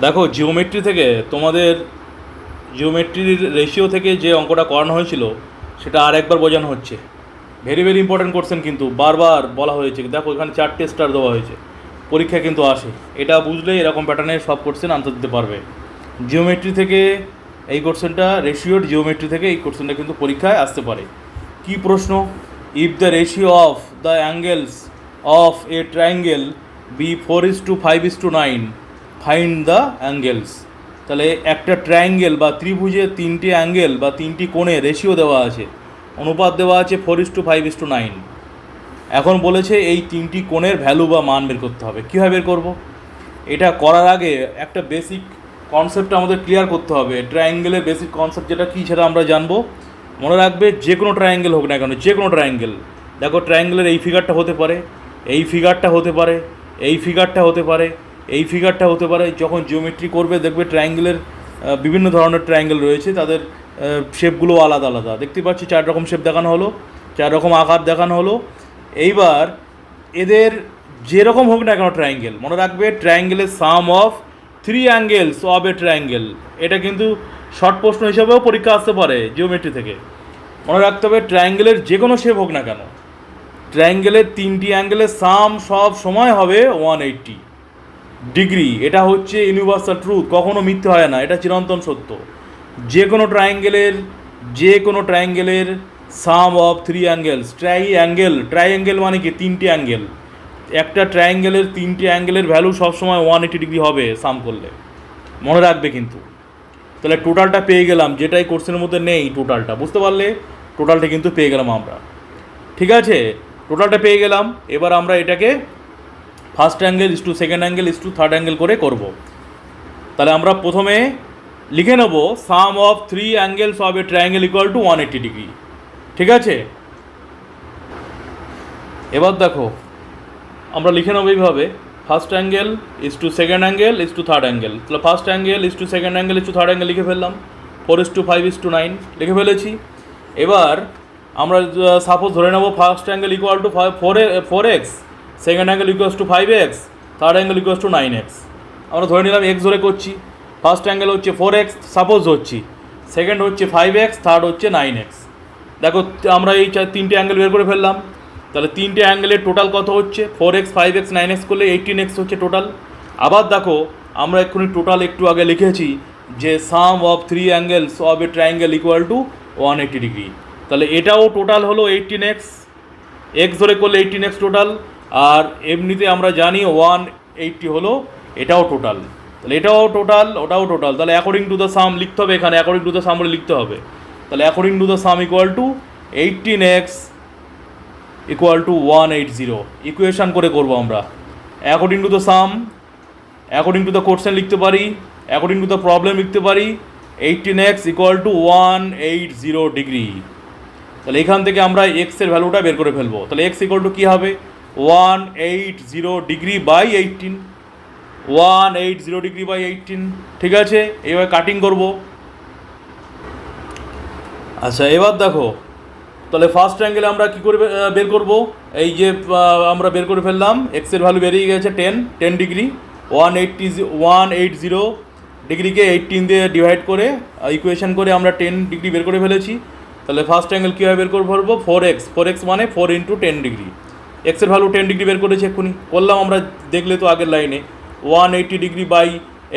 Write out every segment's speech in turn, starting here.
দেখো জিওমেট্রি থেকে তোমাদের জিওমেট্রির রেশিও থেকে যে অঙ্কটা করানো হয়েছিল, সেটা আর একবার বোঝানো হচ্ছে। ভেরি ভেরি ইম্পর্ট্যান্ট কোশ্চেন কিন্তু, বারবার বলা হয়েছে। দেখো, এখানে চারটে স্টার দেওয়া হয়েছে। পরীক্ষা কিন্তু আসে। এটা বুঝলে এরকম প্যাটার্নের সব কোশ্চেন আনসার দিতে পারবে। জিওমেট্রি থেকে এই কোশ্চেনটা রেশিওর জিওমেট্রি থেকে এই কোশ্চেনটা কিন্তু পরীক্ষায় আসতে পারে। কি প্রশ্ন? If the ratio of the angles of a triangle be four is to five is to nine find the angles তাহলে একটা ট্রায়াঙ্গেল বা ত্রিভুজে তিনটি অ্যাঙ্গেল বা তিনটি কোণে রেশিও দেওয়া আছে। অনুপাত দেওয়া আছে four is to five is to nine এখন বলেছে এই তিনটি কোণের ভ্যালু বা মান বের করতে হবে। কীভাবে বের করব? এটা করার আগে একটা বেসিক কনসেপ্ট আমাদের ক্লিয়ার করতে হবে। ট্রায়াঙ্গেলের বেসিক কনসেপ্ট যেটা কী সেটা আমরা জানব। মনে রাখবে যে কোনো ট্রায়াঙ্গেল হোক না কেন, যে কোনো ট্রায়াঙ্গেল দেখো ট্রায়াঙ্গেলের এই ফিগারটা হতে পারে, এই ফিগারটা হতে পারে, এই ফিগারটা হতে পারে। এই ফিগারটা হতে পারে, যখন জিওমেট্রি করবে, দেখবে ট্রায়াঙ্গেলের বিভিন্ন ধরনের ট্রায়াঙ্গেল রয়েছে, তাদের শেপগুলো আলাদা আলাদা। দেখতে পাচ্ছি চার রকম শেপ দেখানো হলো, চার রকম আকার দেখানো হলো। এইবার এদের যেরকম হোক না কেন ট্রায়াঙ্গেল মনে রাখবে ট্রায়াঙ্গেলের sum of three angles of a triangle এটা কিন্তু শর্ট প্রশ্ন হিসাবেও পরীক্ষা আসতে পারে জিওমেট্রি থেকে। মনে রাখতে হবে ট্রায়াঙ্গেলের যে কোনো শেপ হোক না কেন ট্রায়াঙ্গেলের তিনটি অ্যাঙ্গেলের সাম সব সময় হবে ওয়ান এইট্টি ডিগ্রি, এটা হচ্ছে ইউনিভার্সাল ট্রুথ, কখনো মিথ্যে হয় না, এটা চিরন্তন সত্য। যে কোনো ট্রায়াঙ্গেলের যে কোনো ট্রায়াঙ্গেলের sum of three angles tri angle triangle মানে কি? তিনটি অ্যাঙ্গেল একটা ট্রায়াঙ্গেলের তিনটি অ্যাঙ্গেলের ভ্যালু সবসময় ওয়ান এইটি ডিগ্রি হবে সাম করলে। মনে রাখবে কিন্তু। তাহলে টোটালটা পেয়ে গেলাম, যেটাই কোর্সের মধ্যে নেই টোটালটা বুঝতে পারলে? টোটালটা কিন্তু পেয়ে গেলাম আমরা। ঠিক আছে? টোটালটা পেয়ে গেলাম, এবার আমরা এটাকে first angle is to second angle, is to third angle করে করব। তাহলে আমরা প্রথমে লিখে নেব sum of three angles of a triangle equal to one eighty degree ঠিক আছে? এবার দেখো, আমরা লিখে নেব এইভাবে first angle is to second angle is to third angle তাহলে first angle is to second angle is to third angle লিখে ফেললাম। Four is to five is to nine লিখে ফেলেছি। এবার আমরা সাপোজ ধরে নেব first angle equal to five four four x second angle equals to five x third angle equals to nine x আমরা ধরে নিলাম এক্স ধরে করছি। ফার্স্ট অ্যাঙ্গেল হচ্ছে ফোর এক্স সাপোজ ধরছি। সেকেন্ড হচ্ছে ফাইভ এক্স থার্ড হচ্ছে নাইন এক্স দেখো, আমরা এই তিনটে অ্যাঙ্গেল বের করে ফেললাম। তাহলে তিনটে অ্যাঙ্গেলের টোটাল কত হচ্ছে? Four x five x nine x করলে এইটিন এক্স হচ্ছে টোটাল আবার দেখো, আমরা এক্ষুনি টোটাল একটু আগে লিখেছি যে sum of three angles of a triangle equal to one eighty degree তাহলে এটাও টোটাল হলো এইটিন এক্স এক্স ধরে করলে এইটিন এক্স টোটাল আর এমনিতে আমরা জানি ওয়ান এইটটি হলো, এটাও টোটাল তাহলে এটাও টোটাল ওটাও টোটাল তাহলে অ্যাকর্ডিং টু দ্য সাম লিখতে হবে এখানে অ্যাকর্ডিং টু দ্য সাম বলে লিখতে হবে। তাহলে according to the sum equal to eighteen x equal to one eight zero equation করে করব আমরা। According to the sum according to the question লিখতে পারি অ্যাকর্ডিং টু দ্য প্রবলেম লিখতে পারি eighteen x equal to one eight zero degree তাহলে এখান থেকে আমরা এক্সের ভ্যালুটা বের করে ফেলব। তাহলে এক্স ইকুয়াল টু কী হবে? One eight zero degree by eighteen one eight zero degree by eighteen ঠিক আছে? এইভাবে কাটিং করব। আচ্ছা এবার দেখো, তাহলে ফার্স্ট অ্যাঙ্গেলে আমরা কী করে বের করব? এই যে আমরা বের করে ফেললাম এক্সের ভ্যালু বেরিয়ে গেছে ten ten degree one eighty one eight zero ডিগ্রিকে eighteen দিয়ে ডিভাইড করে ইকুয়েশন করে আমরা টেন ডিগ্রি বের করে ফেলেছি। তাহলে ফার্স্ট অ্যাঙ্গেল কীভাবে বের করে ফেলব ফোর এক্স ফোর এক্স মানে ফোর ইন্টু টেন ডিগ্রি এক্সের ভ্যালু টেন ডিগ্রি বের করেছি এক্ষুনি। করলাম আমরা, দেখলে তো আগের লাইনে one eighty degree by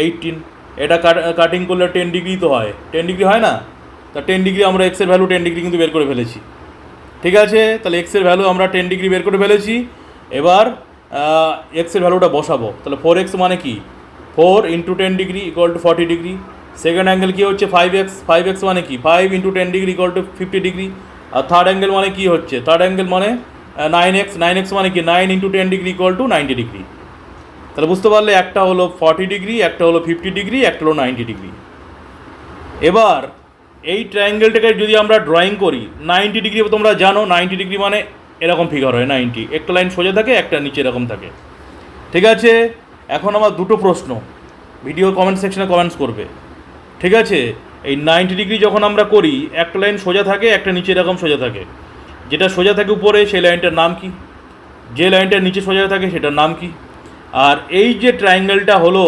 eighteen এটা কাটিং করলে টেন ডিগ্রি তো হয়। টেন ডিগ্রি হয় না? তা টেন ডিগ্রি আমরা এক্সের ভ্যালু টেন ডিগ্রি কিন্তু বের করে ফেলেছি। ঠিক আছে? তাহলে এক্সের ভ্যালু আমরা টেন ডিগ্রি বের করে ফেলেছি। এবার এক্সের ভ্যালুটা বসাবো। তাহলে ফোর এক্স মানে কি? Four into ten degree equal to forty degree second angle কী হচ্ছে? ফাইভ এক্স ফাইভ এক্স মানে কি? Five into ten degree equal to fifty degree R third angle মানে কি হচ্ছে? থার্ড অ্যাঙ্গেল মানে নাইন এক্স নাইন এক্স মানে কি? Nine into ten degree equal to ninety degree তাহলে বুঝতে পারলে একটা হলো ফর্টি ডিগ্রি একটা হলো ফিফটি ডিগ্রি একটা হলো নাইনটি ডিগ্রি এবার এই ট্রায়াঙ্গেলটাকে যদি আমরা ড্রয়িং করি নাইনটি ডিগ্রি তোমরা জানো নাইনটি ডিগ্রি মানে এরকম ফিগার হয় নাইনটি একটা লাইন সোজা থাকে, একটা নিচে এরকম থাকে। ঠিক আছে? এখন আমার দুটো প্রশ্ন। ভিডিও কমেন্ট সেকশনে কমেন্টস করবে। ঠিক আছে? এই নাইনটি ডিগ্রি যখন আমরা করি, একটা লাইন সোজা থাকে, একটা নিচে এরকম সোজা থাকে। যেটা সোজা থাকে উপরে, সেই লাইনটার নাম কি? যে লাইনটার নিচে সোজা থাকে, সেটার নাম কি? আর এই যে ট্রায়াঙ্গেলটা হলো,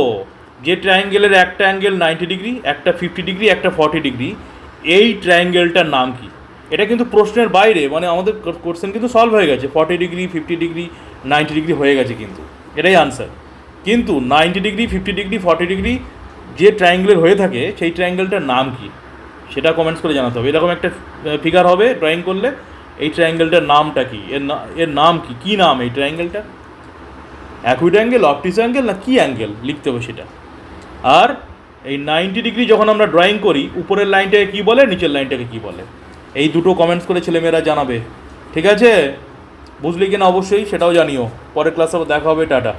যে ট্রায়াঙ্গেলের একটা অ্যাঙ্গেল নাইনটি ডিগ্রি একটা ফিফটি ডিগ্রি একটা ফর্টি ডিগ্রি এই ট্রায়াঙ্গেলটার নাম কি? এটা কিন্তু প্রশ্নের বাইরে মানে আমাদের কোশ্চেন কিন্তু সলভ হয়ে গেছে। Forty degree fifty degree ninety degree হয়ে গেছে কিন্তু। এটাই আনসার কিন্তু ninety degree fifty degree forty degree যে ট্রায়াঙ্গেলের হয়ে থাকে, সেই ট্রায়াঙ্গেলটার নাম কি? সেটা কমেন্টস করে জানাতে হবে। এরকম একটা ফিগার হবে ড্রয়িং করলে। এই ট্রায়াঙ্গেলটার নামটা কি? এর না, এর নাম কি? কী নাম এই ট্রায়াঙ্গেলটা অ্যাকুইড অ্যাঙ্গেল অপটিস অ্যাঙ্গেল না কী অ্যাঙ্গেল লিখতে হবে সেটা। আর এই নাইনটি ডিগ্রি যখন আমরা ড্রয়িং করি, উপরের লাইনটাকে কী বলে, নিচের লাইনটাকে কী বলে? এই দুটো কমেন্টস করে ছেলেমেয়েরা জানাবে। ঠিক আছে? বুঝলি কিনা? অবশ্যই সেটাও জানিও। পরের ক্লাসে দেখা হবে, টাটা।